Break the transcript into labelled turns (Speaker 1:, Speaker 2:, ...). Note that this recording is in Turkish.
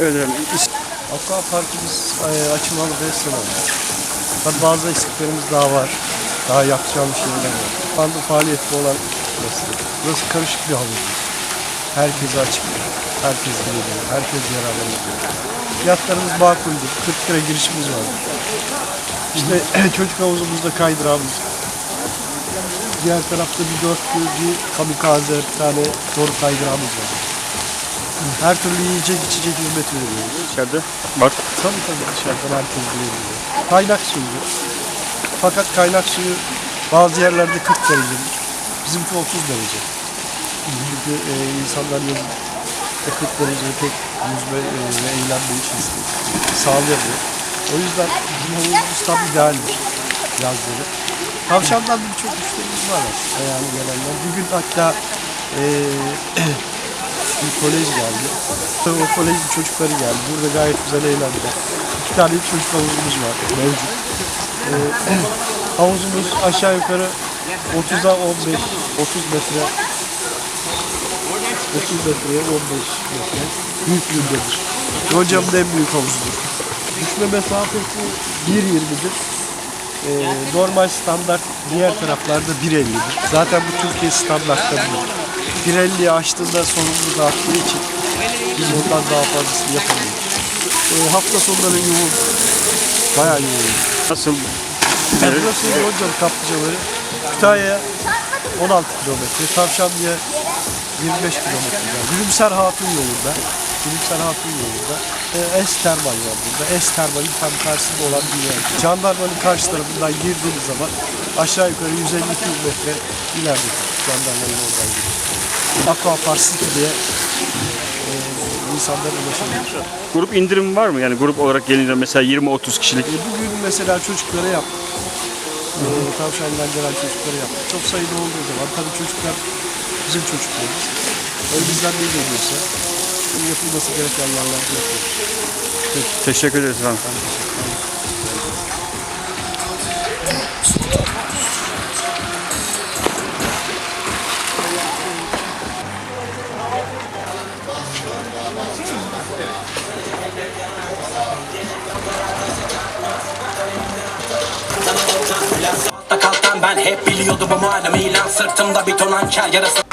Speaker 1: Evet efendim.
Speaker 2: Aqua Parkımız e, açılalı 5 sene oldu. Tabii bazı eksiklerimiz daha var. Daha yapacağımız şeyler var. Şu anda faaliyette olan burası. Burası karışık bir havuz. Herkese açık. Herkes geliyor. Herkes yararlanıyor. Fiyatlarımız makuldür. 40 lira girişimiz var. İşte çocuk havuzumuzda kaydırağımız. Diğer tarafta bir dörtlü bir kamikaze bir tane doğru kaydırağımız var. Her türlü yiyecek içecek hizmet veriyoruz.
Speaker 1: İçeride. Bak.
Speaker 2: Tabii tabii dışarıdan herkes girebiliyor. Kaynak suyu. Fakat kaynak suyu bazı yerlerde 40 derecedir. Bizimki 30 derece. Çünkü e, insanlar yazın o 40 derecede pek yüzme e, ve eğlenme için sağlayamıyor. O yüzden bizim havuzumuz tam idealdir yazları. Tavşandan da birçok müşterimiz var aslında yani gelenler. Bugün hatta e, kolej geldi. O kolejin çocukları geldi. Burada gayet güzel eğlendiler. İki tane çocuk havuzumuz var mevcut. Ee, havuzumuz aşağı yukarı 30'a 15, 30 metre 30 metreye 15 metre büyüklüğündedir. Yonca'mın en büyük havuzudur. Düşme mesafesi 1.20'dir. Ee, normal standart diğer taraflarda 1.50'dir. Zaten bu Türkiye standartlarıdır. 1.50'yi aştığında sorumluluk arttığı için biz ondan daha fazlasını yapamıyoruz. Ee, hafta sonları yoğun. Bayağı yoğun.
Speaker 1: Nasıl?
Speaker 2: Yani burası Yoncalı kaplıcaları. Kütahya'ya 16 kilometre. Tavşanlı'ya 25 kilometre. Gülümser Hatun yolunda. Gülümser Hatun yolunda. E, Es Termal var burada. Es Termal'in tam karşısında olan bir yer. Jandarmanın karşı tarafından girdiğiniz zaman aşağı yukarı 150-200 metre ileride jandarmanın oradan gidiyor. Aqua Park City diye e, insanlar ulaşabilir.
Speaker 1: Grup indirim var mı? Yani grup olarak gelince mesela 20-30 kişilik.
Speaker 2: E, bugün mesela çocuklara yaptık. E, tavşandan gelen çocuklara yaptık. Çok sayıda olduğu zaman tabii çocuklar bizim çocuklarımız. Elimizden ne geliyorsa yapılması gereken yerlerde yapıyoruz.
Speaker 1: Teşekkür ederiz efendim.
Speaker 3: Hep biliyordum bu malum ilan. Sırtımda bir ton hançer yarası